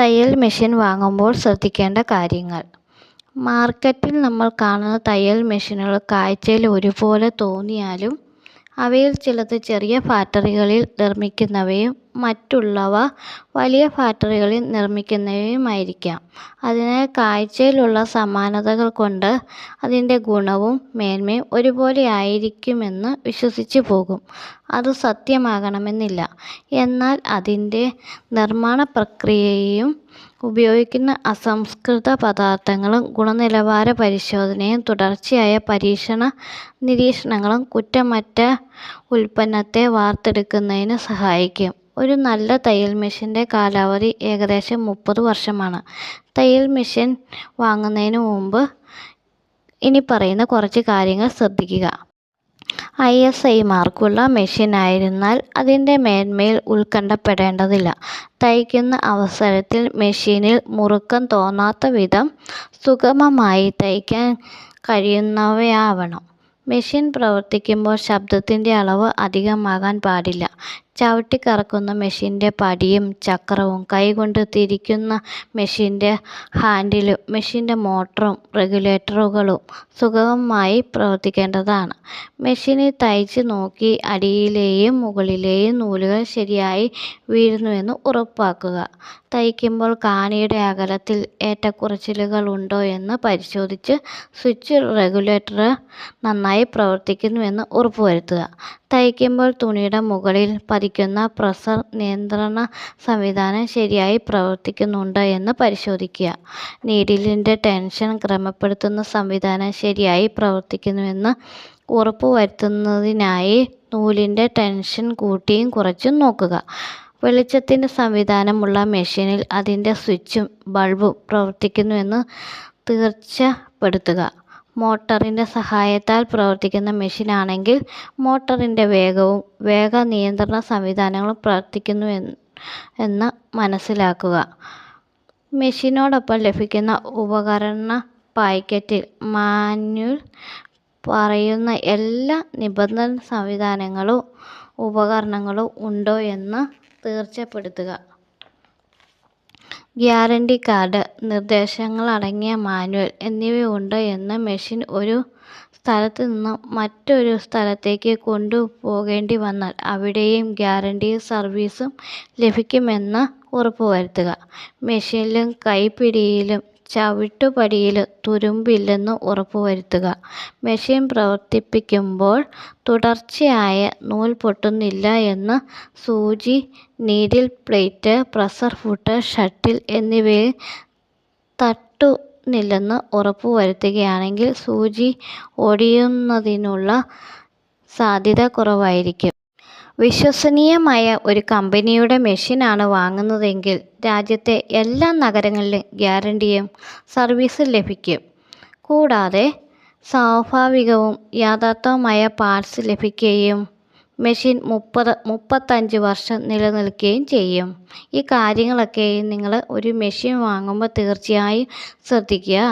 തയ്യൽ മെഷീൻ വാങ്ങുമ്പോൾ ശ്രദ്ധിക്കേണ്ട കാര്യങ്ങൾ. മാർക്കറ്റിൽ നമ്മൾ കാണുന്ന തയ്യൽ മെഷീനുകൾ കാഴ്ചയിൽ ഒരുപോലെ തോന്നിയാലും അവയിൽ ചിലത് ചെറിയ ഫാക്ടറികളിൽ നിർമ്മിക്കുന്നവയും മറ്റുള്ളവ വലിയ ഫാക്ടറികളിൽ നിർമ്മിക്കുന്നവയുമായിരിക്കാം. അതിനാൽ കാഴ്ചയിലുള്ള സമാനതകൾ കൊണ്ട് അതിന്റെ ഗുണവും മേന്മയും ഒരുപോലെ ആയിരിക്കുമെന്ന് വിശ്വസിച്ച് പോകും. അത് സത്യമാകണമെന്നില്ല. എന്നാൽ അതിന്റെ നിർമ്മാണ പ്രക്രിയയും ഉപയോഗിക്കുന്ന അസംസ്കൃത പദാർത്ഥങ്ങളും ഗുണനിലവാര പരിശോധനയും തുടർച്ചയായ പരീക്ഷണ നിരീക്ഷണങ്ങളും കുറ്റമറ്റ ഉൽപ്പന്നത്തെ വാർത്തെടുക്കുന്നതിന് സഹായിക്കും. ഒരു നല്ല തയ്യൽ മെഷീന്റെ കാലാവധി ഏകദേശം മുപ്പത് വർഷമാണ്. തയ്യൽ മെഷീൻ വാങ്ങുന്നതിന് മുമ്പ് ഇനി പറയുന്ന കുറച്ച് കാര്യങ്ങൾ ശ്രദ്ധിക്കുക. ഐ എസ് ഐ മാർക്കുള്ള മെഷീൻ ആയിരുന്നാൽ അതിന്റെ മേന്മയിൽ ഉത്കണ്ഠപ്പെടേണ്ടതില്ല. തയ്ക്കുന്ന അവസരത്തിൽ മെഷീനിൽ മുറുക്കം തോന്നാത്ത വിധം സുഗമമായി തയ്ക്കാൻ കഴിയുന്നവയാവണം. മെഷീൻ പ്രവർത്തിക്കുമ്പോൾ ശബ്ദത്തിന്റെ അളവ് അധികമാകാൻ പാടില്ല. ചവിട്ടിക്കറക്കുന്ന മെഷീന്റെ പടിയും ചക്രവും കൈകൊണ്ട് തിരിക്കുന്ന മെഷീന്റെ ഹാൻഡിലും മെഷീന്റെ മോട്ടറും റെഗുലേറ്ററുകളും സുഗമമായി പ്രവർത്തിക്കേണ്ടതാണ്. മെഷീനിൽ തയ്ച്ച് നോക്കി അടിയിലെയും മുകളിലെയും നൂലുകൾ ശരിയായി വീഴുന്നുവെന്ന് ഉറപ്പാക്കുക. തയ്ക്കുമ്പോൾ കാണിയുടെ അകലത്തിൽ ഏറ്റക്കുറച്ചിലുകൾ ഉണ്ടോ എന്ന് പരിശോധിച്ച് സ്വിച്ച് റെഗുലേറ്റർ നന്നായി പ്രവർത്തിക്കുന്നുവെന്ന് ഉറപ്പുവരുത്തുക. തയ്ക്കുമ്പോൾ തുണിയുടെ മുകളിൽ പതിക്കുന്ന പ്രസർ നിയന്ത്രണ സംവിധാനം ശരിയായി പ്രവർത്തിക്കുന്നുണ്ടോ എന്ന് പരിശോധിക്കുക. നീഡിലിന്റെ ടെൻഷൻ ക്രമപ്പെടുത്തുന്ന സംവിധാനം ശരിയായി പ്രവർത്തിക്കുന്നുവെന്ന് ഉറപ്പുവരുത്തുന്നതിനായി നൂലിന്റെ ടെൻഷൻ കൂട്ടിയും കുറച്ചും നോക്കുക. വെളിച്ചത്തിന്റെ സംവിധാനമുള്ള മെഷീനിൽ അതിന്റെ സ്വിച്ചും ബൾബും പ്രവർത്തിക്കുന്നുവെന്ന് തീർച്ചപ്പെടുത്തുക. മോട്ടറിന്റെ സഹായത്താൽ പ്രവർത്തിക്കുന്ന മെഷീനാണെങ്കിൽ മോട്ടറിന്റെ വേഗവും വേഗ നിയന്ത്രണ സംവിധാനങ്ങളും പ്രവർത്തിക്കുന്നു എന്ന് മനസ്സിലാക്കുക. മെഷീനോടൊപ്പം ലഭിക്കുന്ന ഉപകരണ പാക്കറ്റിൽ മാന്യുൽ പറയുന്ന എല്ലാ നിബന്ധന സംവിധാനങ്ങളും ഉപകരണങ്ങളും ഉണ്ടോ എന്ന് തീർച്ചപ്പെടുത്തുക. ഗ്യാരണ്ടി കാർഡ് നിർദ്ദേശങ്ങൾ അടങ്ങിയ മാനുവൽ എന്നിവയുണ്ടോ എന്ന് മെഷീൻ ഒരു സ്ഥലത്ത് നിന്നും മറ്റൊരു സ്ഥലത്തേക്ക് കൊണ്ടുപോകേണ്ടി വന്നാൽ അവിടെയും ഗ്യാരണ്ടി സർവീസും ലഭിക്കുമെന്ന് ഉറപ്പുവരുത്തുക. മെഷീനിലും കൈപ്പിടിയിലും ചവിട്ടുപടിയിലും തുരുമ്പില്ലെന്ന് ഉറപ്പുവരുത്തുക. മെഷീൻ പ്രവർത്തിപ്പിക്കുമ്പോൾ തുടർച്ചയായ നൂൽ പൊട്ടുന്നില്ല എന്ന് സൂചി needle plate pressure foot shuttle എന്നിവയിൽ തട്ടുന്നില്ലെന്ന് ഉറപ്പുവരുത്തുകയാണെങ്കിൽ സൂചി ഒടിയുന്നതിനുള്ള സാധ്യത കുറവായിരിക്കും. വിശ്വസനീയമായ ഒരു കമ്പനിയുടെ മെഷീനാണ് വാങ്ങുന്നതെങ്കിൽ രാജ്യത്തെ എല്ലാ നഗരങ്ങളിലും ഗ്യാരണ്ടിയും സർവീസും ലഭിക്കും. കൂടാതെ സ്വാഭാവികവും യാഥാർത്ഥവുമായ പാർട്സ് ലഭിക്കുകയും മെഷീൻ മുപ്പത് മുപ്പത്തഞ്ച് വർഷം നിലനിൽക്കുകയും ചെയ്യും. ഈ കാര്യങ്ങളൊക്കെ നിങ്ങൾ ഒരു മെഷീൻ വാങ്ങുമ്പോൾ തീർച്ചയായും ശ്രദ്ധിക്കുക.